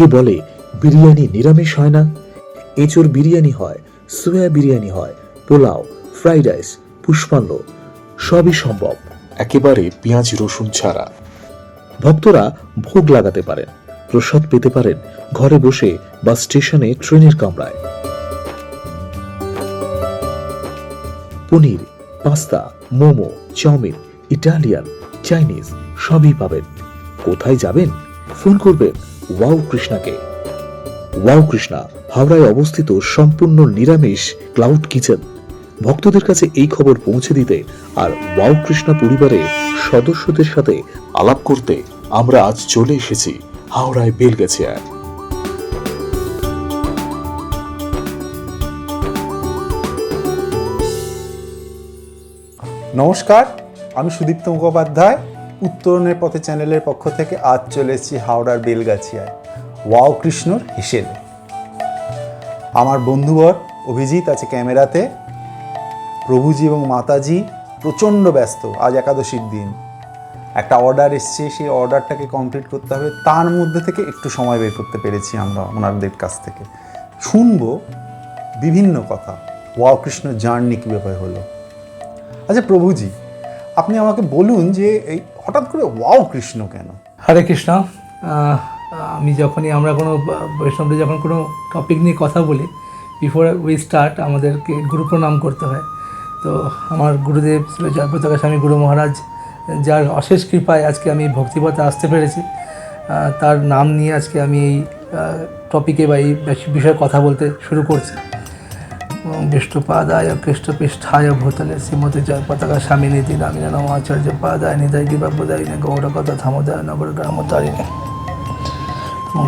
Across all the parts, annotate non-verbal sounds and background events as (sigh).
কে বলে বিরিয়ানি নিরামিষ হয় না? এঁচোর বিরিয়ানি হয় সোয়া বিরিয়ানি হয় পোলাও ফ্রাইড রাইস পুষ্পান্ন সবই সম্ভব। একেবারে পেঁয়াজ রসুন ছাড়া। ভক্তরা ভোগ লাগাতে পারেন প্রসাদ পেতে পারেন ঘরে বসে বা স্টেশনে ট্রেনের কামরায়। Paneer pasta momo chowmein Italian Chinese সবই পাবেন। কোথায় যাবেন? ফোন করবেন। ওয়াও কৃষ্ণাকে। ওয়াও কৃষ্ণা, হাওড়ায় অবস্থিত সম্পূর্ণ নিরামিষ ক্লাউড কিচেন। ভক্তদের কাছে এই খবর পৌঁছে দিতে আর ওয়াও কৃষ্ণা পরিবারের সদস্যদের সাথে আলাপ করতে আমরা আজ চলে এসেছি, হাওড়ায় বেলগাছিয়ায় নমস্কার, আমি সুদীপ্ত মুখোপাধ্যায়। উত্তরণের পথে চ্যানেলের পক্ষ থেকে আজ চলে এসেছি হাওড়ার বেলগাছিয়ায়। ওয়াও, কৃষ্ণর হিসেবে আমার বন্ধুবর অভিজিৎ আছে ক্যামেরাতে। প্রভুজি এবং মাতাজি প্রচণ্ড ব্যস্ত আজ একাদশীর দিন। একটা অর্ডার এসছে, সেই অর্ডারটাকে কমপ্লিট করতে হবে। তার মধ্যে থেকে একটু সময় বের করতে পেরেছি আমরা ওনাদের কাছ থেকে। শুনব বিভিন্ন কথা। ওয়াও, কৃষ্ণ জার্নি কীভাবে হলো? আচ্ছা প্রভুজি, আপনি আমাকে বলুন যে এই হঠাৎ করে, ওয়াও, কৃষ্ণ কেন? হরে কৃষ্ণ। আমি যখনই, আমরা কোনো, বৈষ্ণবদের যখন কোনো টপিক নিয়ে কথা বলি বিফোর উই স্টার্ট আমাদেরকে গুরু প্রণাম করতে হয়। তো আমার গুরুদেব শ্রী জয়প্রতাকা স্বামী গুরু মহারাজ, যার অশেষ কৃপায় আজকে আমি ভক্তিপথে আসতে পেরেছি তার নাম নিয়ে আজকে আমি এই টপিকে বা এই বিষয়ে কথা বলতে শুরু করছি। বিষ্ণুপাদায় কৃষ্ণপৃষ্ঠায় ভূতলে শ্রীমতী জয় পতাকা স্বামী নীতি নামিনা নম আচার্য পাদায় নিদায় দিবাবদায় গৌরকথা থামোদয় নগর গ্রামতারিণী।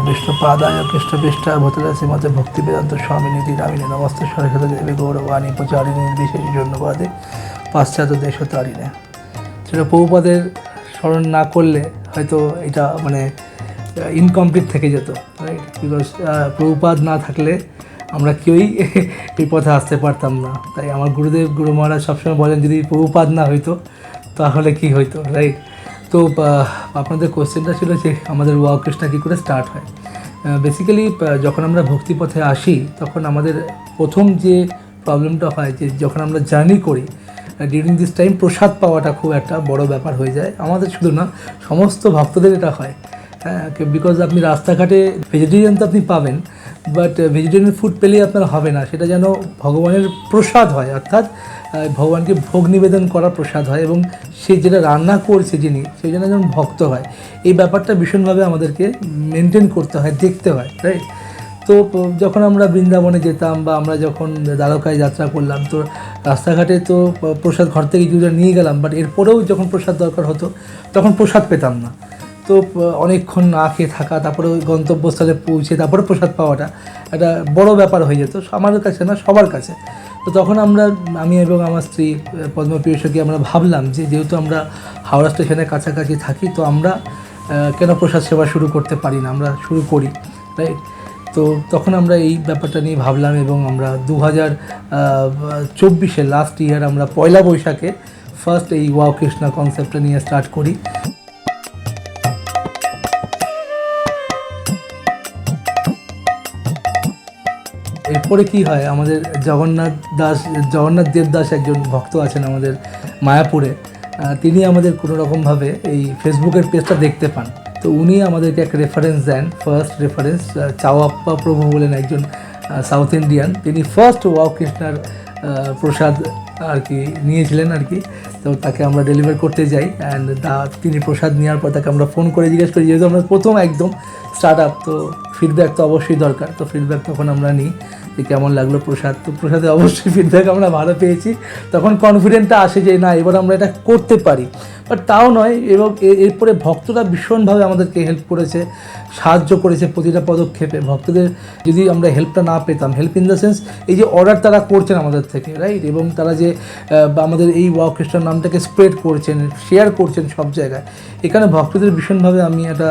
বিষ্ণুপাদায় কৃষ্ণপৃষ্ঠায় ভূতলে শ্রীমতী ভক্তি বেদান্ত স্বামী নীতি নামিনী নমস্ত সরস্বতী দেবী গৌরবাণী প্রচারিণী বিশেষ জন্যবাদে পাশ্চাত্য দেশ তারিণে সেটা বহুপাদের স্মরণ না করলে হয়তো এটা মানে ইনকমপ্লিট থেকে যেত বিকজ প্রভুপাদ না থাকলে আমরা কেউই এই পথে আসতে পারতাম না। তাই আমার গুরুদেব, গুরু মহারাজ সবসময় বলেন, যদি প্রভুপাত না হইতো, তাহলে কি হইতো রাইট তো আপনাদের কোশ্চেনটা ছিল যে আমাদের ওয়াও কৃষ্ণা কী করে স্টার্ট হয়? বেসিক্যালি যখন আমরা ভক্তিপথে আসি, তখন আমাদের প্রথম যে প্রবলেমটা হয়, যে যখন আমরা জার্নি করি ডিউরিং দিস টাইম প্রসাদ পাওয়াটা খুব একটা বড় ব্যাপার হয়ে যায়। আমাদের শুধু না, সমস্ত ভক্তদের এটা হয়। হ্যাঁ বিকজ আপনি রাস্তাঘাটে ভেজিটেরিয়ান তো আপনি পাবেন বাট ভেজিটেরিয়ান ফুড পেলেই আপনার হবে না। সেটা যেন ভগবানের প্রসাদ হয়, অর্থাৎ ভগবানকে ভোগ নিবেদন করা প্রসাদ হয় এবং সে যেটা রান্না করছে যিনি, সেই জন্য যেন ভক্ত হয়। এই ব্যাপারটা ভীষণভাবে আমাদেরকে মেনটেন করতে হয়, দেখতে হয় রাইট তো যখন আমরা বৃন্দাবনে যেতাম বা আমরা যখন দ্বারকায় যাত্রা করলাম, তো রাস্তাঘাটে তো প্রসাদ ঘর থেকে কিছুটা নিয়ে গেলাম বাট এরপরেও যখন প্রসাদ দরকার হতো, তখন প্রসাদ পেতাম না। তো অনেকক্ষণ না খেয়ে থাকা তারপরে ওই গন্তব্যস্থলে পৌঁছে তারপরে প্রসাদ পাওয়াটা একটা বড় ব্যাপার হয়ে যেত আমার কাছে না সবার কাছে। তো তখন আমরা আমি এবং আমার স্ত্রী আহ, পদ্মপ্রিয় সখী আমরা ভাবলাম যে যেহেতু আমরা হাওড়া স্টেশনের কাছাকাছি থাকি তো আমরা কেন প্রসাদ সেবা শুরু করতে পারি না আমরা শুরু করি রাইট তো তখন আমরা এই ব্যাপারটা নিয়ে ভাবলাম এবং আমরা দু হাজার চব্বিশে লাস্ট ইয়ার আমরা পয়লা বৈশাখে ফার্স্ট এই ওয়াও কৃষ্ণা কনসেপ্টটা নিয়ে স্টার্ট করি। এরপরে কি হয়? আমাদের জগন্নাথ দাস, জগন্নাথ দেবদাস একজন ভক্ত আছেন আমাদের মায়াপুরে। তিনি আমাদের কোনো রকমভাবে এই ফেসবুকের পেজটা দেখতে পান। তো উনি আমাদেরকে এক রেফারেন্স দেন ফার্স্ট রেফারেন্স চাওয়াপ্পা প্রভু বলেন একজন সাউথ ইন্ডিয়ান তিনি ফার্স্ট ওয়াও কৃষ্ণার প্রসাদ আর কি নিয়েছিলেন আর কি। তো তাকে আমরা ডেলিভার করতে যাই অ্যান্ড তিনি প্রসাদ নেওয়ার পর তাকে আমরা ফোন করে জিজ্ঞেস করি, যেহেতু আমরা প্রথম একদম স্টার্ট আপ তো ফিডব্যাক তো অবশ্যই দরকার। তো ফিডব্যাক তখন আমরা নিই। যে কেমন লাগল প্রসাদ। তো প্রসাদে অবশ্যই ফিডব্যাক আমরা ভালো পেয়েছি। তখন কনফিডেন্টটা আসে যে না, এবার আমরা এটা করতে পারি। বাট তাও নয়, এবং এরপরে ভক্তরা ভীষণভাবে আমাদেরকে হেল্প করেছে, সাহায্য করেছে প্রতিটা পদক্ষেপে। ভক্তদের যদি আমরা হেল্পটা না পেতাম হেল্প ইন দ্য সেন্স এই যে অর্ডার তারা করছেন আমাদের থেকে রাইট এবং তারা যে আমাদের এই ওয়াও খ্রিস্টান নামটাকে স্প্রেড করছেন শেয়ার করছেন সব জায়গায়। এখানে ভক্তদের ভীষণভাবে আমি একটা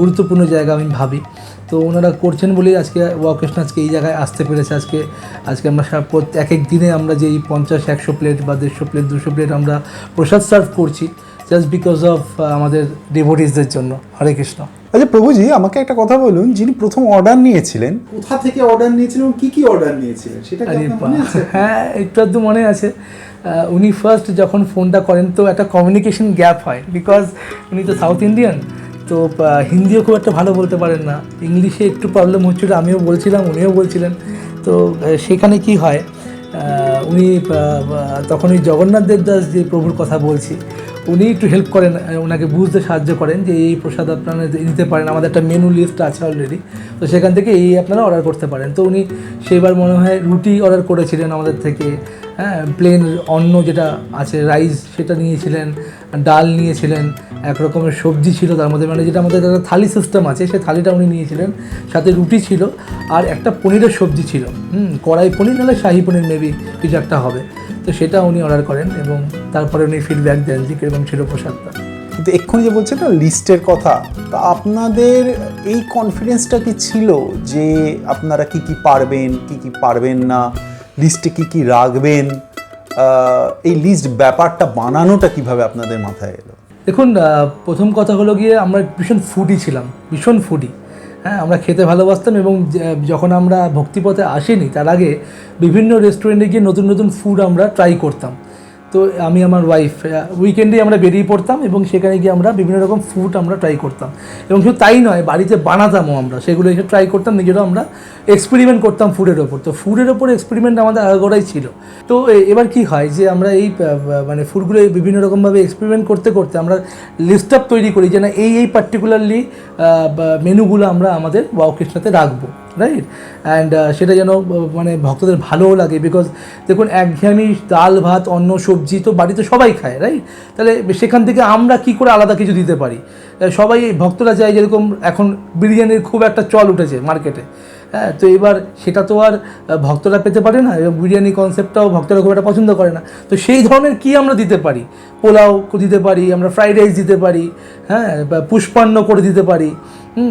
গুরুত্বপূর্ণ জায়গা আমি ভাবি। তো ওনারা করছেন বলেই আজকে ওয়াকেশন আজকে এই জায়গায় আসতে পেরেছে। আজকে আজকে আমরা সা- প্রত- এক এক দিনে আমরা যে এই পঞ্চাশ একশো প্লেট বা দেড়শো প্লেট দুশো প্লেট আমরা প্রসাদ সার্ভ করছি জাস্ট বিকজ অফ আমাদের ডিভোটিসদের জন্য। হরে কৃষ্ণ। আচ্ছা প্রভুজি আমাকে একটা কথা বলুন যিনি প্রথম অর্ডার নিয়েছিলেন। কোথা থেকে অর্ডার নিয়েছিলেন কি কি অর্ডার নিয়েছিলেন? সেটা! মনে হ্যাঁ একটু আধটু মনে আছে। উনি ফার্স্ট যখন ফোনটা করেন তো একটা কমিউনিকেশন গ্যাপ হয় বিকজ উনি তো সাউথ ইন্ডিয়ান তো হিন্দিও খুব একটা ভালো বলতে পারেন না। ইংলিশে একটু প্রবলেম হচ্ছিল, আমিও বলছিলাম, উনিও বলছিলেন। তো সেখানে কি হয় উনি তখন ওই জগন্নাথ দেবদাস যে প্রভুর কথা বলছি, উনি একটু হেল্প করেন ওনাকে বুঝতে সাহায্য করেন যে এই প্রসাদ আপনারা নিতে পারেন। আমাদের একটা মেনু লিস্ট আছে অলরেডি তো সেখান থেকে এই আপনারা অর্ডার করতে পারেন। তো উনি সেবার মনে হয় রুটি অর্ডার করেছিলেন আমাদের থেকে হ্যাঁ প্লেন অন্ন যেটা আছে রাইস সেটা নিয়েছিলেন ডাল নিয়েছিলেন, এক রকমের সবজি ছিল তার মধ্যে মানে যেটা আমাদের একটা থালি সিস্টেম আছে, সেই থালিটা উনি নিয়েছিলেন, সাথে রুটি ছিল, আর একটা পনিরের সবজি ছিল, হুম, কড়াই পনির নাহলে শাহি পনির মেবি কিছু একটা হবে, তো সেটা উনি অর্ডার করেন এবং তারপরে উনি ফিডব্যাক দেন যে কীরকম ছিল প্রসাদটা। কিন্তু এক্ষুনি যে বলছেন না লিস্টের কথা, তা আপনাদের এই কনফিডেন্সটা কি ছিল যে আপনারা কি কি পারবেন, কি কি পারবেন না লিস্টে কি কি রাখবেন? এই লিস্ট ব্যাপারটা বানানোটা কীভাবে আপনাদের মাথায় এলো? দেখুন প্রথম কথা হলো গিয়ে আমরা ভীষণ ফুডি ছিলাম, ভীষণ ফুডি হ্যাঁ আমরা খেতে ভালোবাসতাম এবং যখন আমরা ভক্তিপথে আসিনি, তার আগে বিভিন্ন রেস্টুরেন্টে গিয়ে নতুন নতুন ফুড আমরা ট্রাই করতাম। তো আমি আমার ওয়াইফ উইকেন্ডে আমরা বেরিয়ে পড়তাম এবং সেখানে গিয়ে আমরা বিভিন্ন রকম ফুড আমরা ট্রাই করতাম। এবং শুধু তাই নয়, বাড়িতে বানাতামও আমরা। সেগুলো এসে ট্রাই করতাম, নিজেরাও আমরা এক্সপেরিমেন্ট করতাম ফুডের ওপর। তো ফুডের ওপর এক্সপেরিমেন্ট আমাদের আগাগোড়াই ছিল। তো এবার কি হয় যে আমরা এই মানে ফুডগুলো বিভিন্ন রকমভাবে এক্সপেরিমেন্ট করতে করতে আমরা লিস্ট আপ তৈরি করি যে না, এই এই পার্টিকুলারলি মেনুগুলো আমরা আমাদের ওয়াও কৃষ্ণাতে রাখব। রাইট অ্যান্ড সেটা যেন মানে ভক্তদের ভালোও লাগে বিকজ দেখুন একঘেয়েমি ডাল, ভাত, অন্ন, সবজি তো বাড়িতে সবাই খায় রাইট তাহলে সেখান থেকে আমরা কি করে আলাদা কিছু দিতে পারি? সবাই ভক্তরা চায় যেরকম এখন বিরিয়ানির খুব একটা চল উঠেছে মার্কেটে হ্যাঁ তো এবার সেটা তো আর ভক্তরা পেতে পারে না এবং বিরিয়ানি কনসেপ্টটাও ভক্তরা খুব একটা পছন্দ করে না। তো সেই ধরনের কি আমরা দিতে পারি? পোলাও দিতে পারি, আমরা ফ্রাইড রাইস দিতে পারি হ্যাঁ পুষ্পান্ন করে দিতে পারি।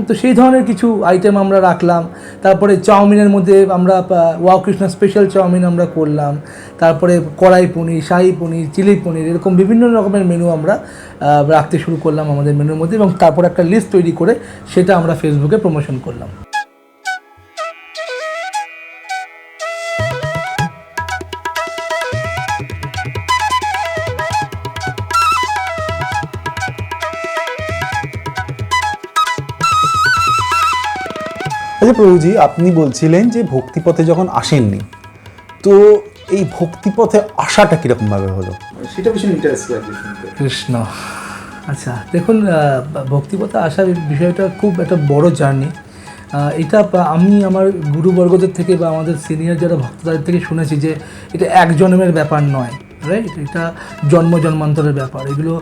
তো সেই ধরনের কিছু আইটেম আমরা রাখলাম। তারপরে চাউমিনের মধ্যে আমরা ওয়াও কৃষ্ণ স্পেশাল চাউমিন আমরা করলাম। তারপরে কড়াই পনির, শাহি পনির, চিলি পনির, এরকম বিভিন্ন রকমের মেনু আমরা রাখতে শুরু করলাম আমাদের মেনুর মধ্যে এবং তারপর একটা লিস্ট তৈরি করে সেটা আমরা ফেসবুকে প্রমোশন করলাম। আচ্ছা প্রভুজি আপনি বলছিলেন যে ভক্তিপথে যখন আসেননি তো এই ভক্তিপথে আসাটা কিরকমভাবে হলো? সেটা ভীষণ ইন্টারেস্ট কৃষ্ণ। আচ্ছা দেখুন ভক্তিপথে আসার বিষয়টা খুব একটা বড় জার্নি। এটা আমি আমার গুরুবর্গদের থেকে বা আমাদের সিনিয়র যারা ভক্ত তাদের থেকে শুনেছি যে এটা এক জন্মের ব্যাপার নয় রাইট এটা জন্ম জন্মান্তরের ব্যাপার। এগুলো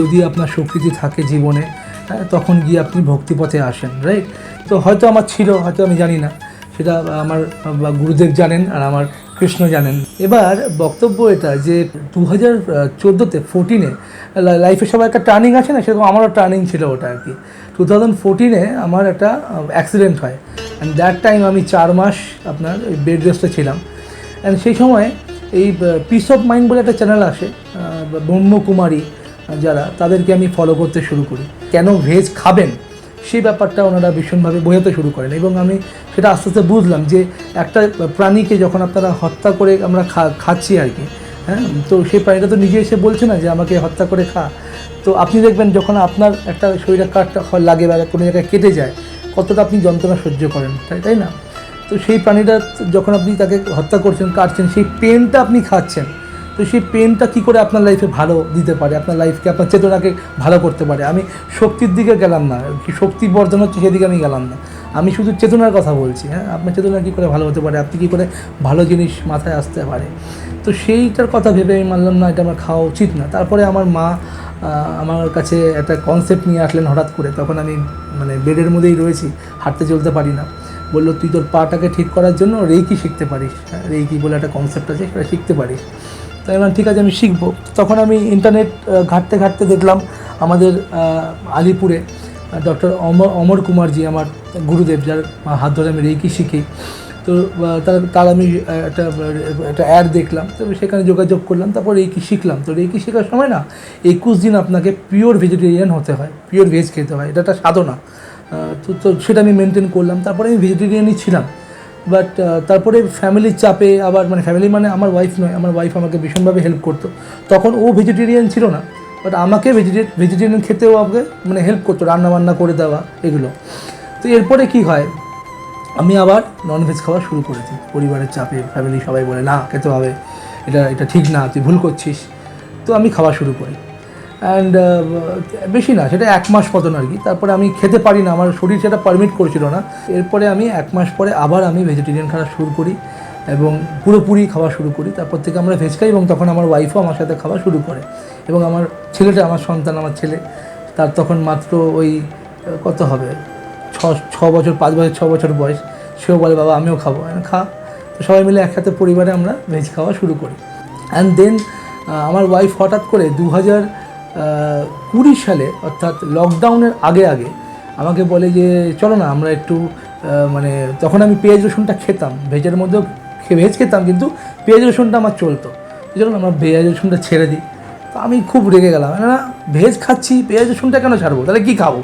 যদি আপনার শক্তিটি থাকে জীবনে হ্যাঁ, তখন গিয়ে আপনি ভক্তিপথে আসেন রাইট তো হয়তো আমার ছিল হয়তো আমি জানি না। সেটা আমার গুরুদেব জানেন আর আমার কৃষ্ণ জানেন। এবার বক্তব্য এটা যে দু হাজার চোদ্দোতে ফোরটিনে লাইফে সবার একটা টার্নিং আছে না? সেরকম আমারও টার্নিং ছিল ওটা আর কি। টু থাউজেন্ড ফোরটিনে আমার একটা অ্যাক্সিডেন্ট হয়। অ্যান্ড দ্যাট টাইম আমি চার মাস আপনার বেড রেস্টে ছিলাম। অ্যান্ড সেই সময় এই পিস অফ মাইন্ড বলে একটা চ্যানেল আসে ব্রহ্মকুমারী। যারা, তাদেরকে আমি ফলো করতে শুরু করি। কেন ভেজ খাবেন? সেই ব্যাপারটা ওনারা ভীষণভাবে বোঝাতে শুরু করেন এবং আমি সেটা আস্তে আস্তে বুঝলাম যে একটা প্রাণীকে যখন আপনারা হত্যা করে আমরা খাচ্ছি আর কি হ্যাঁ তো সেই প্রাণীটা তো নিজে এসে বলছে না যে আমাকে হত্যা করে খা। তো আপনি দেখবেন যখন আপনার একটা শরীরে কাটটা লাগে বা কোনো জায়গায় কেটে যায়, কতটা আপনি যন্ত্রণা সহ্য করেন, তাই তাই না? তো সেই প্রাণীটা যখন আপনি তাকে হত্যা করছেন, কাটছেন, সেই পেনটা আপনি খাচ্ছেন তো সেই পেনটা কী করে আপনার লাইফে ভালো দিতে পারে? আপনার লাইফকে আপনার চেতনাকে ভালো করতে পারে? আমি শক্তির দিকে গেলাম না। শক্তি বর্জন হচ্ছে সেদিকে আমি গেলাম না। আমি শুধু চেতনার কথা বলছি হ্যাঁ? আপনার চেতনা কী করে ভালো হতে পারে? আপনি কী করে ভালো জিনিস মাথায় আসতে পারে? তো সেইটার কথা ভেবে আমি মানলাম না এটা আমার খাওয়া উচিত না। তারপরে আমার মা আমার কাছে একটা কনসেপ্ট নিয়ে আসলেন হঠাৎ করে। তখন আমি মানে বেডের মধ্যেই রয়েছি হাঁটতে চলতে পারি না। বলল তুই তোর পাটাকে ঠিক করার জন্য রেইকি শিখতে পারিস। হ্যাঁ, রেইকি বলে একটা কনসেপ্ট আছে সেটা শিখতে পারিস। তাই বললাম, ঠিক আছে আমি শিখব। তখন আমি ইন্টারনেট ঘাঁটতে ঘাঁটতে দেখলাম আমাদের আলিপুরে ডক্টর অমর অমর কুমারজি আমার গুরুদেব যার হাত ধরে আমি রেইকি শিখি। তো তো তার তার আমি একটা একটা অ্যাড দেখলাম তো সেখানে যোগাযোগ করলাম তারপর রেকি শিখলাম। তো রেকি শেখার সময় না একুশ দিন আপনাকে পিওর ভেজিটেরিয়ান হতে হয় পিওর ভেজ খেতে হয় এটা একটা সাধনা। তো তো সেটা আমি মেনটেন করলাম তারপরে আমি ভেজিটেরিয়ানই ছিলাম। বাট তারপরে ফ্যামিলির চাপে আবার মানে ফ্যামিলি মানে আমার ওয়াইফ নয়, আমার ওয়াইফ আমাকে ভীষণভাবে হেল্প করতো। তখন ও ভেজিটেরিয়ান ছিল না বাট আমাকে ভেজিটে ভেজিটেরিয়ান খেতেও আমাকে মানে হেল্প করতো, রান্নাবান্না করে দেওয়া, এগুলো। তো এরপরে কি হয়, আমি আবার ননভেজ খাওয়া শুরু করেছি। পরিবারের চাপে ফ্যামিলি সবাই বলে, না, খেতে হবে। এটা এটা ঠিক না, তুই ভুল করছিস। তো আমি খাওয়া শুরু করি। অ্যান্ড বেশি না, সেটা এক মাস মতন আর কি। তারপরে আমি খেতে পারি না, আমার শরীর সেটা পারমিট করছিল না। এরপরে আমি এক মাস পরে আবার আমি ভেজিটেরিয়ান খাওয়া শুরু করি এবং পুরোপুরি খাওয়া শুরু করি। তারপর থেকে আমরা ভেজ খাই এবং তখন আমার ওয়াইফও আমার সাথে খাওয়া শুরু করে। এবং আমার ছেলেটা, আমার সন্তান, আমার ছেলে, তার তখন মাত্র ওই, কত হবে? ছ ছ বছর, পাঁচ বছর, ছ বছর বয়স। সেও বলে, বাবা, আমিও খাব। খা। তো সবাই মিলে একসাথে পরিবারে আমরা ভেজ খাওয়া শুরু করি। অ্যান্ড দেন আমার ওয়াইফ হঠাৎ করে দু হাজার কুড়ি সালে, অর্থাৎ লকডাউনের আগে আগে, আমাকে বলে যে, চলো না, আমরা একটু মানে তখন আমি পেঁয়াজ রসুনটা খেতাম, ভেজের মধ্যেও ভেজ খেতাম, কিন্তু পেঁয়াজ রসুনটা আমার চলতো। চলো না, আমরা পেঁয়াজ রসুনটা ছেড়ে দিই। তো আমি খুব রেগে গেলাম, না ভেজ খাচ্ছি, পেঁয়াজ রসুনটা কেন ছাড়বো? তাহলে কী খাব?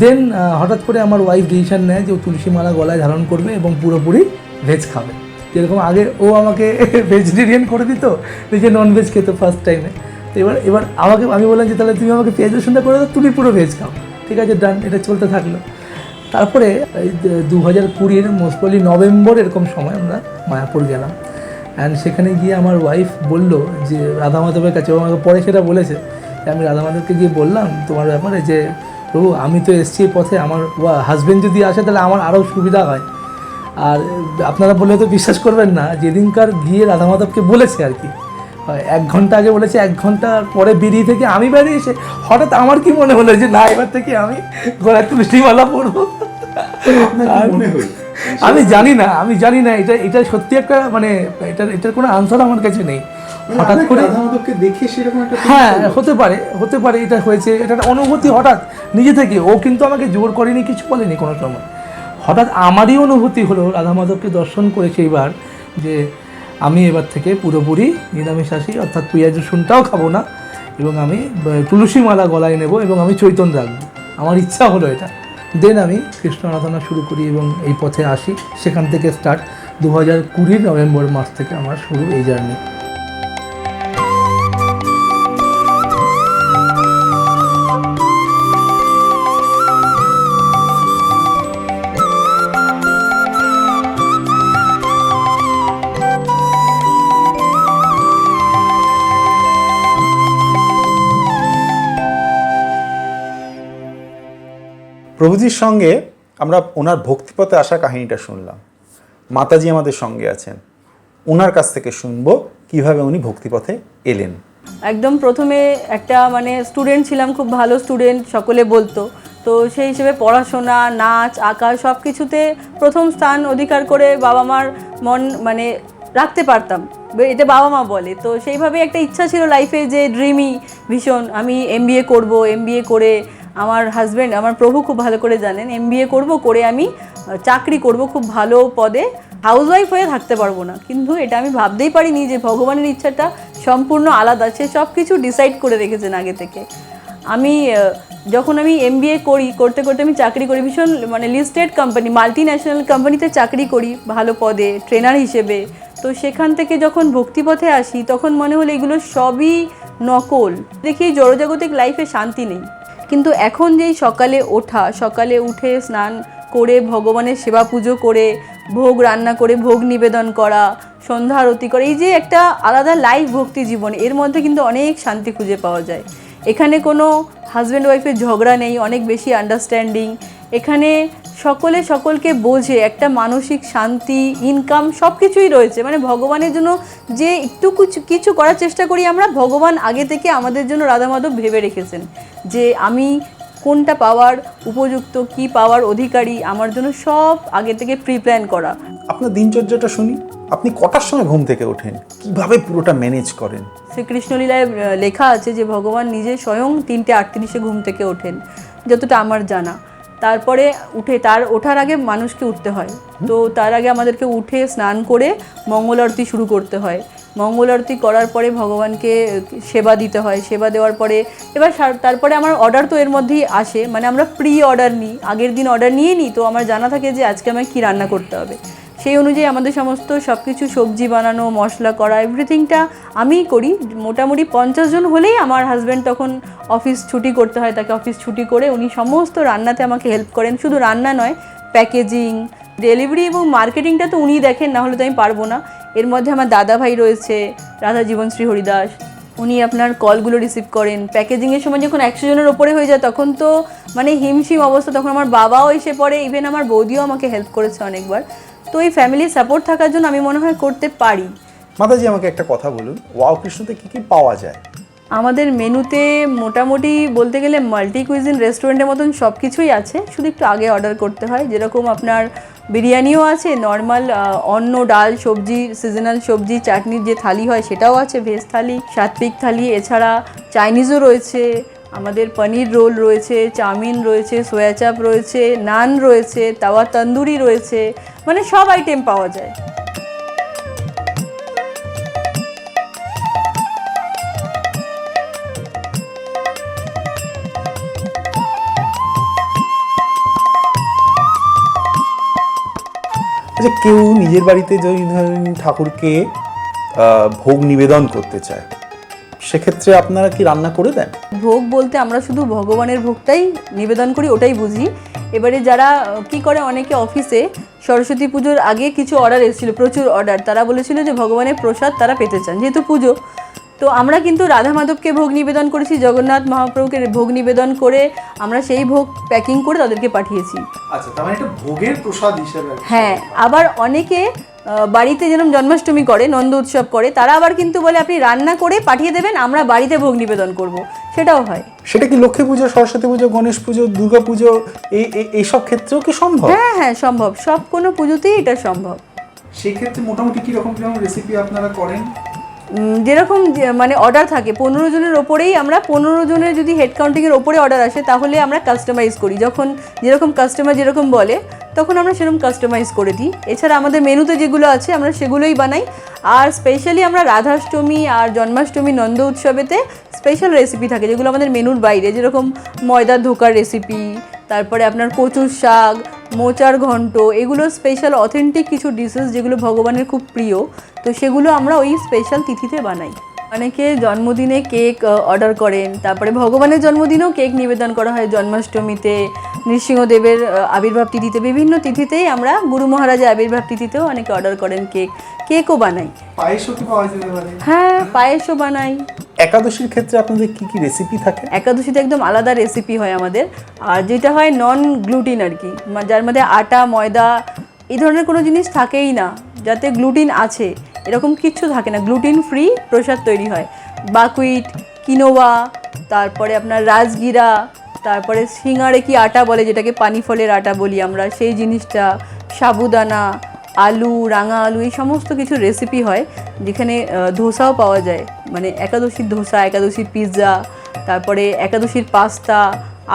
দেন হঠাৎ করে আমার ওয়াইফ ডিসিশন নেয় যে, ও তুলসী মালা গলায় ধারণ করবে এবং পুরোপুরি ভেজ খাবে। যেরকম আগে ও আমাকে (laughs) ভেজিটেরিয়ান করে দিত নিজে নন ভেজ খেতো ফার্স্ট টাইমে তো এবার এবার আমাকে, আমি বললাম যে, তাহলে তুমি আমাকে পেঁয়াজ রসুনটা করে দাও, তুমি পুরো ভেজ খাও। ঠিক আছে ডান এটা চলতে থাকল। তারপরে এই দু হাজার কুড়ির মোস্টলি নভেম্বর এরকম সময় আমরা মায়াপুর গেলাম। অ্যান্ড সেখানে গিয়ে আমার ওয়াইফ বলল যে, রাধা মাধবের কাছে আমাকে পরে সেটা বলেছে। আমি রাধা মাধবকে গিয়ে বললাম তোমার ব্যাপারে যে, প্রভু, আমি তো এসছি পথে, আমার হাজবেন্ড যদি আসে, তাহলে আমার আরও সুবিধা হয়। আর আপনারা বললে তো বিশ্বাস করবেন না, যেদিনকার গিয়ে রাধা মাধবকে বলেছে আর কি। এক ঘণ্টা আগে বলেছে এক ঘণ্টা পরে বেরিয়ে থেকে আমি বেরিয়ে এসে হঠাৎ আমার কি মনে হলো যে না এবার থেকে আমি গলায় তুলসীমালা পরবো? আর আমি জানি না আমি জানি না এটা এটা সত্যি একটা মানে এটার এটার কোনো আনসার আমার কাছে নেই। হঠাৎ করে দেখে সেরকম হ্যাঁ হতে পারে হতে পারে এটা হয়েছে এটা একটা অনুভূতি হঠাৎ নিজে থেকে ও কিন্তু আমাকে জোর করেনি কিছু বলেনি কোনো সময়। হঠাৎ আমারই অনুভূতি হলো রাধা মাধবকে দর্শন করেছি এবার যে আমি এবার থেকে পুরোপুরি নিরামিষাসী অর্থাৎ পেঁয়াজ রসুনটাও খাব না, এবং আমি তুলসী মালা গলায় নেব এবং আমি চৈতন্য রাখব। আমার ইচ্ছা হলো এটা। দেন আমি কৃষ্ণ আরাধনা শুরু করি এবং এই পথে আসি। সেখান থেকে স্টার্ট দু হাজার কুড়ির নভেম্বর মাস থেকে আমার শুরু এই জার্নি। প্রভুজির সঙ্গে আমরা ওনার ভক্তিপথে আসা কাহিনীটা শুনলাম। মাতাজি আমাদের সঙ্গে আছেন। ওনার কাছ থেকে শুনব কীভাবে উনি ভক্তিপথে এলেন। একদম প্রথমে একটা মানে স্টুডেন্ট ছিলাম, খুব ভালো স্টুডেন্ট সকলে বলতো। তো সেই হিসেবে পড়াশোনা, নাচ, আঁকা সব কিছুতে প্রথম স্থান অধিকার করে বাবা মার মন মানে রাখতে পারতাম। এটা বাবা মা বলে। তো সেইভাবে একটা ইচ্ছা ছিল লাইফে যে ড্রিমই ভীষণ, আমি এম করব এম করে আমার হাজব্যান্ড আমার প্রভু খুব ভালো করে জানেন এম বি এ করব, করে আমি চাকরি করব খুব ভালো পদে। হাউসওয়াইফ হয়ে থাকতে পারব না। কিন্তু এটা আমি ভাবতেই পারিনি যে ভগবানের ইচ্ছাটা সম্পূর্ণ আলাদা। সে সব কিছু ডিসাইড করে রেখেছেন আগে থেকে। আমি যখন আমি এম করি, করতে করতে আমি চাকরি করি, ভীষণ মানে লিস্টেড কোম্পানি মাল্টি ন্যাশনাল কোম্পানিতে চাকরি করি ভালো পদে ট্রেনার হিসেবে। তো সেখান থেকে যখন ভক্তিপথে আসি, তখন মনে হলো এগুলো সবই নকল। দেখি জড়জাগতিক লাইফে শান্তি নেই। কিন্তু এখন যেই সকালে ওঠা, সকালে উঠে স্নান করে ভগবানের সেবা পুজো করে, ভোগ রান্না করে, ভোগ নিবেদন করা, সন্ধ্যা আরতি করে, এই যে একটা আলাদা লাইফ ভক্তি জীবন, এর মধ্যে কিন্তু অনেক শান্তি খুঁজে পাওয়া যায়। এখানে কোনো হাজব্যান্ড ওয়াইফের ঝগড়া নেই, অনেক বেশি আন্ডারস্ট্যান্ডিং এখানে সকলে সকলকে বোঝে একটা মানসিক শান্তি ইনকাম সব কিছুই রয়েছে। মানে ভগবানের জন্য যে একটু কিছু কিছু করার চেষ্টা করি আমরা ভগবান আগে থেকে আমাদের জন্য রাধা মাধব ভেবে রেখেছেন যে আমি কোনটা পাওয়ার উপযুক্ত কি পাওয়ার অধিকারী আমার জন্য সব আগে থেকে প্রি প্ল্যান করা। আপনার দিনচর্যাটা শুনি। আপনি কটার সময় ঘুম থেকে ওঠেন? কীভাবে পুরোটা ম্যানেজ করেন? শ্রীকৃষ্ণলীলায় লেখা আছে যে ভগবান নিজে স্বয়ং তিনটে আটত্রিশে ঘুম থেকে ওঠেন। যতটা আমার জানা। তারপরে উঠে তার ওঠার আগে মানুষকে উঠতে হয়। তো তার আগে আমাদেরকে উঠে স্নান করে মঙ্গল আরতি শুরু করতে হয়। মঙ্গল আরতি করার পরে ভগবানকে সেবা দিতে হয়। সেবা দেওয়ার পরে এবার তারপরে আমার অর্ডার তো এর মধ্যেই আসে। মানে আমরা প্রি অর্ডার নিই। আগের দিন অর্ডার নিয়ে নিই তো আমার জানা থাকে যে আজকে আমায় কী রান্না করতে হবে। সেই অনুযায়ী আমাদের সমস্ত সব কিছু সবজি বানানো, মশলা করা এভরিথিংটা আমিই করি। মোটামুটি পঞ্চাশ জন হলেই আমার হাজব্যান্ড তখন অফিস ছুটি করতে হয়, তাকে অফিস ছুটি করে উনি সমস্ত রান্নাতে আমাকে হেল্প করেন। শুধু রান্না নয় প্যাকেজিং ডেলিভারি এবং মার্কেটিংটা তো উনিই দেখেন, না হলে তো আমি পারব না। এর মধ্যে আমার দাদা ভাই রয়েছে, রাধা জীবনশ্রী হরিদাস। উনি আপনার কলগুলো রিসিভ করেন। প্যাকেজিংয়ের সময় যখন একশো জনের ওপরে হয়ে যায়, তখন তো মানে হিমশিম অবস্থা। তখন আমার বাবাও এসে পড়ে। ইভেন আমার বৌদিও আমাকে হেল্প করেছে অনেকবার। তো এই ফ্যামিলির সাপোর্ট থাকার জন্য আমি মনে হয় করতে পারি। মাতাজি আমাকে একটা কথা বলুন। ওয়াও কৃষ্ণতে কি কি পাওয়া যায়? আমাদের মেনুতে মোটামুটি বলতে গেলে মাল্টি কুইজিন রেস্টুরেন্টের মতন সব কিছুই আছে। শুধু একটু আগে অর্ডার করতে হয়। যেরকম আপনার বিরিয়ানিও আছে নর্মাল অন্ন ডাল সবজি সিজনাল সবজি চাটনির যে থালি হয় সেটাও আছে ভেজ থালি সাত্বিক থালি এছাড়া চাইনিজও রয়েছে। আমাদের পনির রোল রয়েছে, চাউমিন রয়েছে সোয়া চাপ রয়েছে নান রয়েছে, তাওয়া তন্দুরি রয়েছে মানে সব আইটেম পাওয়া যায়। আচ্ছা কেউ নিজের বাড়িতে যদি ধরেন ঠাকুরকে ভোগ নিবেদন করতে চায়, সেক্ষেত্রে আপনারা কি রান্না করে দেন? ভোগ বলতে আমরা শুধু ভগবানের ভোগটাই নিবেদন করি ওটাই বুঝি। এবারে যারা কি করে অনেকে অফিসে সরস্বতী পুজোর আগে কিছু অর্ডার এসেছিল প্রচুর অর্ডার তারা বলেছিল যে ভগবানের প্রসাদ তারা পেতে চান যেহেতু পুজো। তো আমরা কিন্তু রাধা মাধবকে ভোগ নিবেদন করেছি জগন্নাথ মহাপ্রভুকে ভোগ নিবেদন করে আমরা সেই ভোগ প্যাকিং করে তাদেরকে পাঠিয়েছি। আচ্ছা তার মানে এটা ভোগের প্রসাদ হিসেবে হ্যাঁ আবার অনেকে বাড়িতে যেরকম জন্মাষ্টমী করে নন্দ উৎসব করে তারা আবার কিন্তু বলে আপনি রান্না করে পাঠিয়ে দেবেন আমরা বাড়িতে ভোগ নিবেদন করব। সেটাও হয়। সেটা কি লক্ষ্মী পুজো সরস্বতী পুজো গণেশ পুজো দুর্গা পুজো এই এই- এইসব ক্ষেত্রেও কি সম্ভব? হ্যাঁ হ্যাঁ সম্ভব। সব কোনো পুজোতেই এটা সম্ভব। সেক্ষেত্রে মোটামুটি কীরকম কীরকম রেসিপি আপনারা করেন? যেরকম মানে অর্ডার থাকে, পনেরো জনের ওপরেই আমরা পনেরো জনের যদি হেড কাউন্টিংয়ের ওপরে অর্ডার আসে, তাহলে আমরা কাস্টমাইজ করি। যখন যেরকম কাস্টমার যেরকম বলে, তখন আমরা সেরকম কাস্টমাইজ করে দিই। এছাড়া আমাদের মেনুতে যেগুলো আছে, আমরা সেগুলোই বানাই। আর স্পেশালি আমরা রাধাষ্টমী আর জন্মাষ্টমী নন্দ উৎসবেতে স্পেশাল রেসিপি থাকে, যেগুলো আমাদের মেনুর বাইরে। যেরকম ময়দার ধোকার রেসিপি তারপরে আপনার কচুর শাক মোচার ঘন্ট, এগুলো স্পেশাল অথেন্টিক কিছু ডিশেস যেগুলো ভগবানের খুব প্রিয়, তো সেগুলো আমরা ওই স্পেশাল তিথিতে বানাই। অনেকে জন্মদিনে কেক অর্ডার করেন। তারপরে ভগবানের জন্মদিনেও কেক নিবেদন করা হয় জন্মাষ্টমীতে। নৃসিংহদেবের আবির্ভাব তিথিতে বিভিন্ন তিথিতেই আমরা গুরু মহারাজের আবির্ভাব তিথিতেও অনেকে অর্ডার করেন কেক। কেকও বানাই। পায়েসও কি পাওয়া যেতে পারে হ্যাঁ পায়েসও বানাই। একাদশীর ক্ষেত্রে আপনাদের কি কি রেসিপি থাকে? একাদশীতে একদম আলাদা রেসিপি হয় আমাদের। আর যেটা হয় নন গ্লুটিন আর কি। যার মধ্যে আটা ময়দা এই ধরনের কোনো জিনিস থাকেই না। যাতে গ্লুটিন আছে। এরকম কিচ্ছু থাকে না। গ্লুটিন ফ্রি প্রসাদ তৈরি হয়। বাকুইট কিনোয়া তারপরে আপনার রাজগিরা, তারপরে সিঙ্গারে কি আটা বলে যেটাকে পানি ফলের আটা বলি আমরা, সেই জিনিসটা, সাবুদানা, আলু, রাঙা আলু, এই সমস্ত কিছু রেসিপি হয়, যেখানে ধোসাও পাওয়া যায়। মানে একাদশীর ধোসা, একাদশীর পিৎজা তারপরে একাদশীর পাস্তা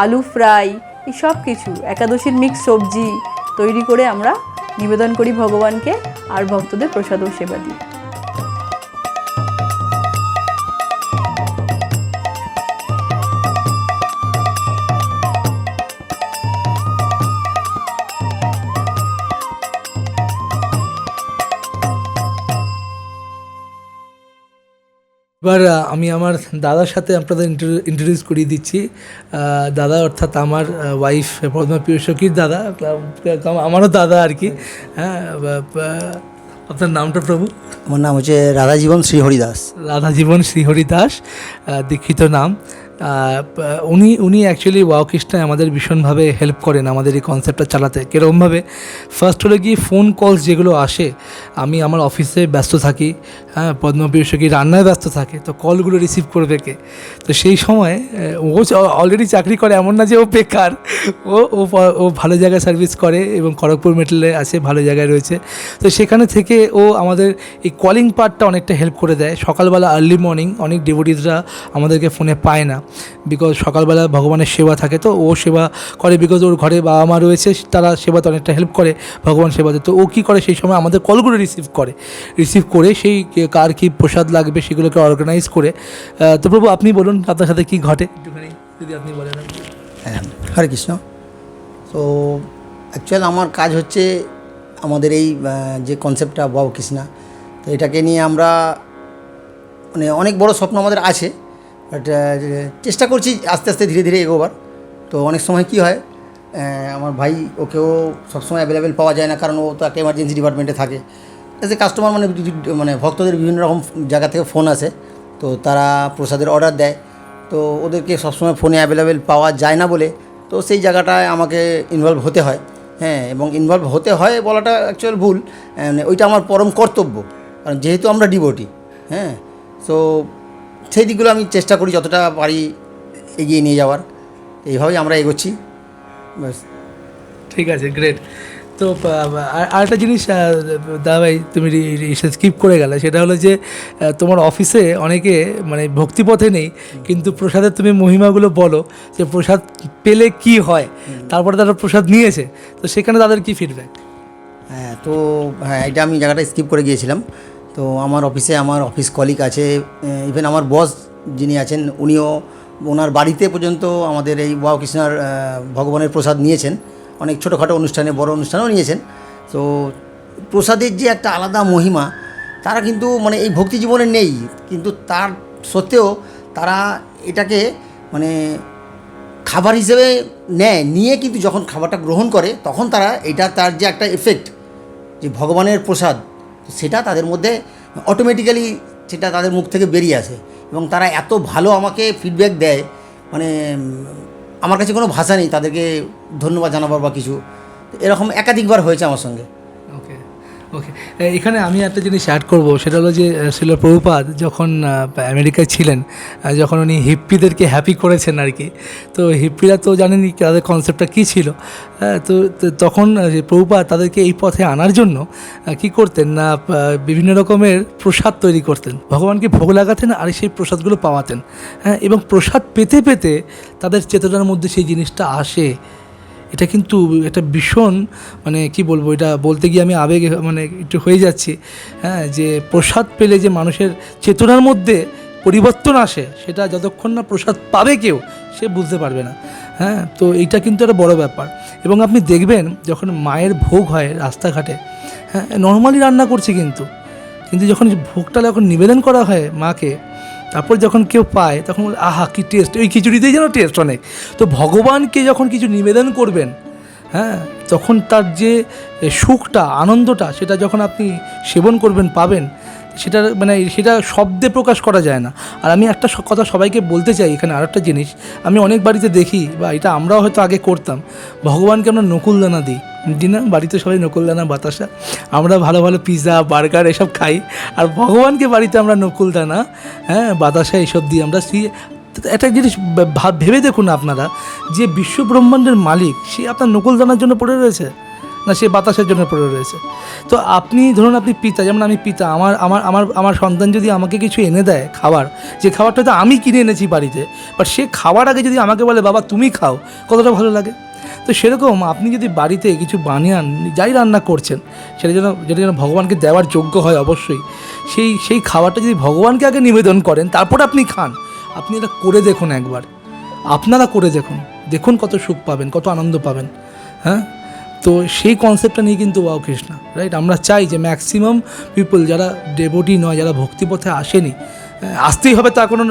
আলু ফ্রাই এই সব কিছু। একাদশীর মিক্স সবজি তৈরি করে আমরা নিবেদন করি ভগবানকে আর ভক্তদের প্রসাদও সেবা দিই। এবার আমি আমার দাদার সাথে আপনাদের ইন্ট্রোডিউস করিয়ে দিচ্ছি। দাদা অর্থাৎ আমার ওয়াইফ প্রদম প্রিয় শকির দাদা আমারও দাদা আর কি। হ্যাঁ আপনার নামটা প্রভু? আমার নাম হচ্ছে রাধাজীবন শ্রীহরিদাস। রাধাজীবন রাধা জীবন শ্রীহরি দাস দীক্ষিত নাম। উনি উনি অ্যাকচুয়ালি ওয়াও কৃষ্ণায় আমাদের ভীষণভাবে হেল্প করেন আমাদের এই কনসেপ্টটা চালাতে। কীরকমভাবে? ফার্স্ট হলো গিয়ে ফোন কলস যেগুলো আসে, আমি আমার অফিসে ব্যস্ত থাকি হ্যাঁ পদ্মপ্রিয়সী রান্নায় ব্যস্ত থাকে, তো কলগুলো রিসিভ করবে কে? তো সেই সময় ও অলরেডি চাকরি করে এমন না যে ও বেকার, ও ও ও ভালো জায়গায় সার্ভিস করে এবং খড়গপুর মেটালে আছে, ভালো জায়গায় রয়েছে। তো সেখানে থেকে ও আমাদের এই কলিং পার্টটা অনেকটা হেল্প করে দেয়। সকালবেলা আর্লি মর্নিং অনেক ডিভোটিসরা আমাদেরকে ফোনে পায় না। বিকজ সকালবেলা ভগবানের সেবা থাকে, তো ও সেবা করে বিকজ ওর ঘরে বাবা মা রয়েছে, তারা সেবাতে অনেকটা হেল্প করে ভগবান সেবাতে। তো ও কী করে সেই সময় আমাদের কলগুলো রিসিভ করে। রিসিভ করে সেই কার কী প্রসাদ লাগবে সেগুলোকে অর্গানাইজ করে তো প্রভু আপনি বলুন আপনার সাথে কী ঘটে? যদি আপনি বলেন। হ্যাঁ হরে কৃষ্ণ। তো অ্যাকচুয়াল আমার কাজ হচ্ছে আমাদের এই যে কনসেপ্টটা বাবু কৃষ্ণা, তো এটাকে নিয়ে আমরা মানে অনেক বড় স্বপ্ন আমাদের আছে চেষ্টা করছি আস্তে আস্তে ধীরে ধীরে এগোবার। তো অনেক সময় কি হয় আমার ভাই ওকেও সবসময় অ্যাভেলেবেল পাওয়া যায় না, কারণ ও তো একটা এমার্জেন্সি ডিপার্টমেন্টে থাকে। এতে কাস্টমার মানে মানে ভক্তদের বিভিন্ন রকম জায়গা থেকে ফোন আসে, তো তারা প্রসাদের অর্ডার দেয়। তো ওদেরকে সবসময় ফোনে অ্যাভেলেবেল পাওয়া যায় না বলে, তো সেই জায়গাটায় আমাকে ইনভলভ হতে হয়। হ্যাঁ এবং ইনভলভ হতে হয় বলাটা অ্যাকচুয়াল ভুল মানে ওইটা আমার পরম কর্তব্য, কারণ যেহেতু আমরা ডিভোটি হ্যাঁ সো সেই দিকগুলো আমি চেষ্টা করি যতটা পারি এগিয়ে নিয়ে যাওয়ার। এইভাবেই আমরা এগোচ্ছি। ব্যাস। ঠিক আছে গ্রেট তো আর আরেকটা জিনিস দাদাভাই তুমি স্কিপ করে গেলে সেটা হলো যে তোমার অফিসে অনেকে মানে ভক্তিপথে নেই কিন্তু প্রসাদের তুমি মহিমাগুলো বলো যে প্রসাদ পেলে কি হয়? তারপরে তারা প্রসাদ নিয়েছে তো সেখানে তাদের কি ফিডব্যাক হ্যাঁ তো হ্যাঁ এটা আমি জায়গাটা স্কিপ করে গিয়েছিলাম। তো আমার অফিসে আমার অফিস কলিগ আছে ইভেন আমার বস যিনি আছেন, উনিও ওনার বাড়িতে পর্যন্ত আমাদের এই বাবা কৃষ্ণার ভগবানের প্রসাদ নিয়েছেন। অনেক ছোটোখাটো অনুষ্ঠানে, বড় অনুষ্ঠানেও নিয়েছেন। তো প্রসাদের যে একটা আলাদা মহিমা, তারা কিন্তু মানে এই ভক্তি জীবনে নেই, কিন্তু তার সত্ত্বেও তারা এটাকে মানে খাবার হিসেবে নেয়, নিয়ে কিন্তু যখন খাবারটা গ্রহণ করে, তখন তারা এটা তার যে একটা এফেক্ট যে ভগবানের প্রসাদ সেটা তাদের মধ্যে অটোমেটিক্যালি সেটা তাদের মুখ থেকে বেরিয়ে আসে এবং তারা এত ভালো আমাকে ফিডব্যাক দেয় মানে আমার কাছে কোনো ভাষা নেই তাদেরকে ধন্যবাদ জানাবার বা কিছু। এরকম একাধিকবার হয়েছে আমার সঙ্গে। ওকে এখানে আমি একটা জিনিস অ্যাড করব সেটা হলো যে শিল প্রভুপাদ যখন আমেরিকায় ছিলেন যখন উনি হিপ্পিদেরকে হ্যাপি করেছেন আর কি তো হিপ্পিরা তো জানেনি তাদের কনসেপ্টটা কী ছিল হ্যাঁ, তো তখন প্রভুপাদ তাদেরকে এই পথে আনার জন্য কি করতেন না বিভিন্ন রকমের প্রসাদ তৈরি করতেন। ভগবানকে ভোগ লাগাতেন আর সেই প্রসাদগুলো পাওয়াতেন হ্যাঁ এবং প্রসাদ পেতে পেতে তাদের চেতনার মধ্যে সেই জিনিসটা আসে। এটা কিন্তু একটা ভীষণ মানে কি বলব, এটা বলতে গিয়ে আমি আবেগে মানে একটু হয়ে যাচ্ছি হ্যাঁ যে প্রসাদ পেলে যে মানুষের চেতনার মধ্যে পরিবর্তন আসে, সেটা যতক্ষণ না প্রসাদ পাবে কেউ, সে বুঝতে পারবে না হ্যাঁ তো এইটা কিন্তু একটা বড় ব্যাপার। এবং আপনি দেখবেন যখন মায়ের ভোগ হয় রাস্তাঘাটে হ্যাঁ নর্মালি রান্না করছে কিন্তু কিন্তু যখন ভোগটা যখন নিবেদন করা হয় মাকে তারপর যখন কেউ পায়, তখন আহা, কি টেস্ট ওই খিচুড়িতেই যেন টেস্ট অনেক। তো ভগবানকে যখন কিছু নিবেদন করবেন হ্যাঁ তখন তার যে সুখটা, আনন্দটা, সেটা যখন আপনি সেবন করবেন, পাবেন সেটা মানে সেটা শব্দে প্রকাশ করা যায় না। আর আমি একটা কথা সবাইকে বলতে চাই এখানে আরেকটা জিনিস। আমি অনেক বাড়িতে দেখি বা এটা আমরাও হয়তো আগে করতাম। ভগবানকে আমরা নকুলদানা দিই। দিই না বাড়িতে সবাই নকুলদানা, বাতাসা। আমরা ভালো ভালো পিৎজা বার্গার এসব খাই। আর ভগবানকে বাড়িতে আমরা নকুলদানা হ্যাঁ বাতাসা এসব দিই। আমরা শ্রী একটা জিনিস ভেবে দেখুন আপনারা, যে বিশ্ব ব্রহ্মাণ্ডের মালিক, সে আপনার নকুলদানার জন্য পড়ে রয়েছে। না, সে বাতাসের জন্য পড়ে রয়েছে। তো আপনি, ধরুন আপনি পিতা, যেমন আমি পিতা, আমার আমার আমার আমার সন্তান যদি আমাকে কিছু এনে দেয় খাবার, যে খাবারটা হয়তো আমি কিনে এনেছি বাড়িতে বাট সে খাওয়ার আগে যদি আমাকে বলে, বাবা, তুমি খাও কতটা ভালো লাগে? তো সেরকম আপনি যদি বাড়িতে কিছু বানিয়ে আন, যাই রান্না করছেন, সেটা যেন, যেটা যেন ভগবানকে দেওয়ার যোগ্য হয় অবশ্যই, সেই সেই খাবারটা যদি ভগবানকে আগে নিবেদন করেন, তারপর আপনি খান। আপনি এটা করে দেখুন একবার। আপনারা করে দেখুন। দেখুন কত সুখ পাবেন, কত আনন্দ পাবেন। হ্যাঁ? তো সেই কনসেপ্টটা নিয়ে কিন্তু ওয়াও কৃষ্ণা রাইট আমরা চাই যে ম্যাক্সিমাম পিপল যারা ডেভোটি নয়, যারা ভক্তিপথে আসেনি আসতেই হবে তা কোনো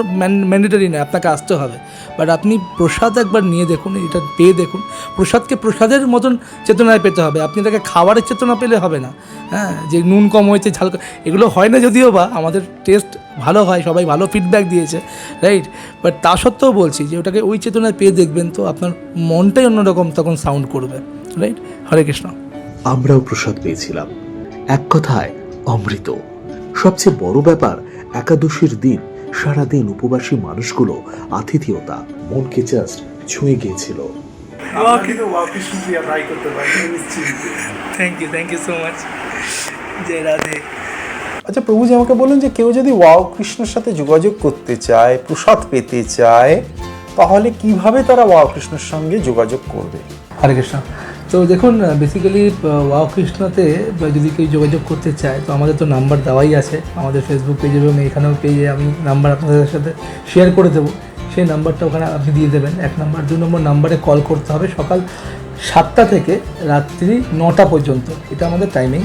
ম্যান্ডেটারি নয়, আপনাকে আসতে হবে। বাট আপনি প্রসাদ একবার নিয়ে দেখুন, এটা পেয়ে দেখুন। প্রসাদকে প্রসাদের মতন চেতনায় পেতে হবে। আপনি তাকে খাবারের চেতনা পেলে হবে না। হ্যাঁ যে নুন কম হয়েছে, ঝাল এগুলো হয় না যদিও বা, আমাদের টেস্ট ভালো হয়, সবাই ভালো ফিডব্যাক দিয়েছে রাইট বাট তা সত্ত্বেও বলছি যে ওটাকে ওই চেতনায় পেয়ে দেখবেন তো আপনার মনটাই অন্যরকম তখন সাউন্ড করবে। রাইট হরে কৃষ্ণ আমরাও প্রসাদ পেয়েছিলাম। এক কথায় অমৃত। সবচেয়ে বড় ব্যাপার একাদশীর দিন সারাদিন উপবাসী মানুষগুলো আতিথেয়তা মনকে জাস্ট ছুঁয়ে গিয়েছিল। আচ্ছা প্রভুজি আমাকে বলুন যে কেউ যদি ওয়াও কৃষ্ণের সাথে যোগাযোগ করতে চায় প্রসাদ পেতে চায় তাহলে কীভাবে তারা ওয়াও কৃষ্ণের সঙ্গে যোগাযোগ করবে? হরে কৃষ্ণ তো দেখুন বেসিক্যালি ওয়াও কৃষ্ণাতে যদি কেউ যোগাযোগ করতে চায়, তো আমাদের তো নাম্বার দেওয়াই আছে। আমাদের ফেসবুক পেজে এবং এখানেও পেজে আমি নাম্বার আপনাদের সাথে শেয়ার করে দেবো। সেই নাম্বারটা ওখানে আপনি দিয়ে দেবেন। এক নাম্বার দু নম্বর নাম্বারে কল করতে হবে সকাল সাতটা থেকে রাত্রি নটা পর্যন্ত। এটা আমাদের টাইমিং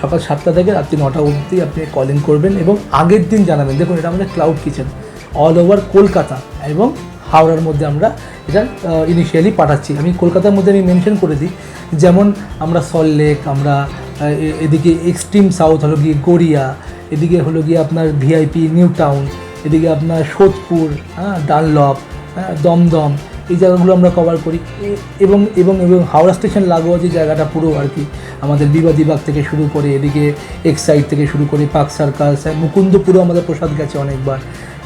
সকাল সাতটা থেকে রাত্রি নটা অবধি আপনি কলিং করবেন এবং আগের দিন জানাবেন। দেখুন, এটা আমাদের cloud kitchen all over Kolkata এবং হাওড়ার মধ্যে আমরা এটা ইনিশিয়ালি পাঠাচ্ছি। আমি কলকাতার মধ্যে আমি মেনশন করে দিই, যেমন আমরা সল্টলেক আমরা এদিকে এক্সট্রিম সাউথ হলো গিয়ে গড়িয়া, এদিকে হলো গিয়ে আপনার ভিআইপি নিউ টাউন এদিকে আপনার সোদপুর হ্যাঁ ডানলপ হ্যাঁ দমদম, এই জায়গাগুলো আমরা কভার করি। এবং এবং এবং হাওড়া স্টেশন লাগোয়া যে জায়গাটা পুরো আর কি, আমাদের বিবাদীবাগ থেকে শুরু করে এদিকে এক্সাইড থেকে শুরু করে পাক সার্কাস মুকুন্দপুরও আমাদের প্রসাদ গেছে অনেকবার।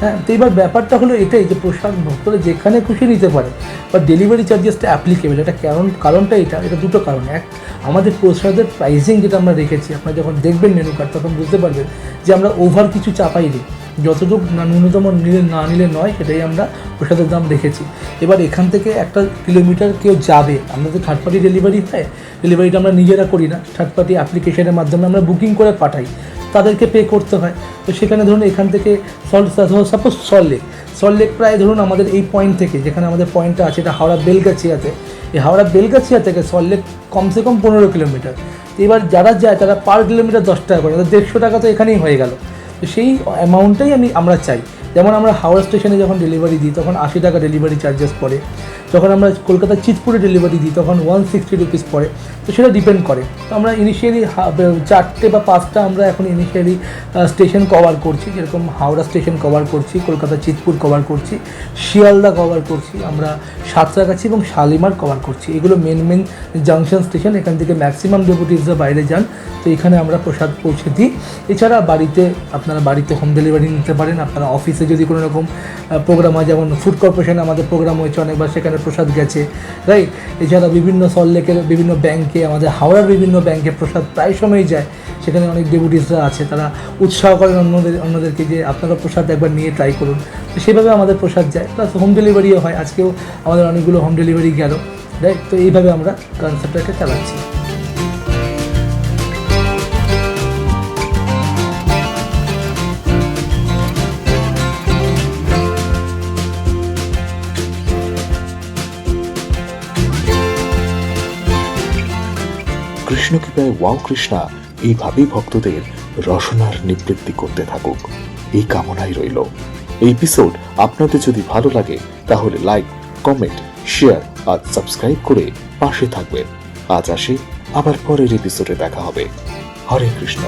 হ্যাঁ তো এবার ব্যাপারটা হলো এটাই যে পোশাক ভক্তরা যেখানে খুশি নিতে পারে বা ডেলিভারি চার্জেসটা অ্যাপ্লিকেবল এটা কারণ, কারণটা এটা এটা দুটো কারণ। এক, আমাদের প্রসাদের প্রাইসিং যেটা আমরা রেখেছি, আপনারা যখন দেখবেন মেনু কার্ড তখন বুঝতে পারবেন যে আমরা ওভার কিছু চাপাইনি। যতটুকু না ন্যূনতম নিলে না নিলে নয়, সেটাই আমরা প্রসাদের দাম রেখেছি এবার এখান থেকে একটা কিলোমিটার কেউ যাবে আমাদের থার্ড পার্টি ডেলিভারি হয় ডেলিভারিটা আমরা নিজেরা করি না থার্ড পার্টি অ্যাপ্লিকেশনের মাধ্যমে আমরা বুকিং করে পাঠাই, তাদেরকে পে করতে হয়। তো সেখানে ধরুন এখান থেকে সল্ট সাপোজ সল্টলেক সল্টলেক প্রায় ধরুন আমাদের এই পয়েন্ট থেকে, যেখানে আমাদের পয়েন্টটা আছে, এটা হাওড়া বেলগাছিয়াতে, এই হাওড়া বেলগাছিয়া থেকে সল্টলেক কমসে কম পনেরো কিলোমিটার। এবার যারা যায়, তারা পার কিলোমিটার দশ টাকা করে দেড়শো টাকা তো এখানেই হয়ে গেল। তো সেই অ্যামাউন্টটাই আমি আমরা চাই। যেমন আমরা হাওড়া স্টেশনে যখন ডেলিভারি দিই, তখন আশি টাকা ডেলিভারি চার্জেস পড়ে। যখন আমরা কলকাতা চিতপুরে ডেলিভারি দিই, তখন ওয়ান সিক্সটি রুপিস পড়ে। তো সেটা ডিপেন্ড করে। তো আমরা ইনিশিয়ালি চারটে বা পাঁচটা আমরা এখন ইনিশিয়ালি স্টেশন কভার করছি। যেরকম হাওড়া স্টেশন কভার করছি, কলকাতা চিতপুর কভার করছি, শিয়ালদা কভার করছি, আমরা সাঁতরাগাছি এবং শালিমার কভার করছি। এগুলো মেন মেন জাংশন স্টেশন এখান থেকে ম্যাক্সিমাম ডেপুটিসরা বাইরে যান। তো এখানে আমরা প্রসাদ পৌঁছে দিই। এছাড়া বাড়িতে আপনারা বাড়িতে হোম ডেলিভারি নিতে পারেন। আপনারা অফিসে যদি কোনো রকম প্রোগ্রাম হয়, যেমন ফুড কর্পোরেশনে আমাদের প্রোগ্রাম হয়েছে অনেকবার, সেখানে প্রসাদ গেছে। রাইট এছাড়া বিভিন্ন সল্টলেকের বিভিন্ন ব্যাংকে আমাদের হাওড়ার বিভিন্ন ব্যাংকে প্রসাদ প্রায় সময়ই যায়। সেখানে অনেক ডেপুটিসরা আছে, তারা উৎসাহ করেন অন্যদের, অন্যদেরকে যে আপনারা প্রসাদ একবার নিয়ে ট্রাই করুন। তো সেভাবে আমাদের প্রসাদ যায়। প্লাস হোম ডেলিভারিও হয়। আজকেও আমাদের অনেকগুলো হোম ডেলিভারি গেল। রাইট তো এইভাবে আমরা কনসেপ্টটাকে চালাচ্ছি। কৃষ্ণ কৃপায় ওয়াও কৃষ্ণা এইভাবেই ভক্তদের রসনার নিবৃত্তি করতে থাকুক। এই কামনাই রইল। এই এপিসোড আপনাদের যদি ভালো লাগে, তাহলে লাইক কমেন্ট শেয়ার আর সাবস্ক্রাইব করে পাশে থাকবেন। আজ আসি, আবার পরের এপিসোডে দেখা হবে। হরে কৃষ্ণ।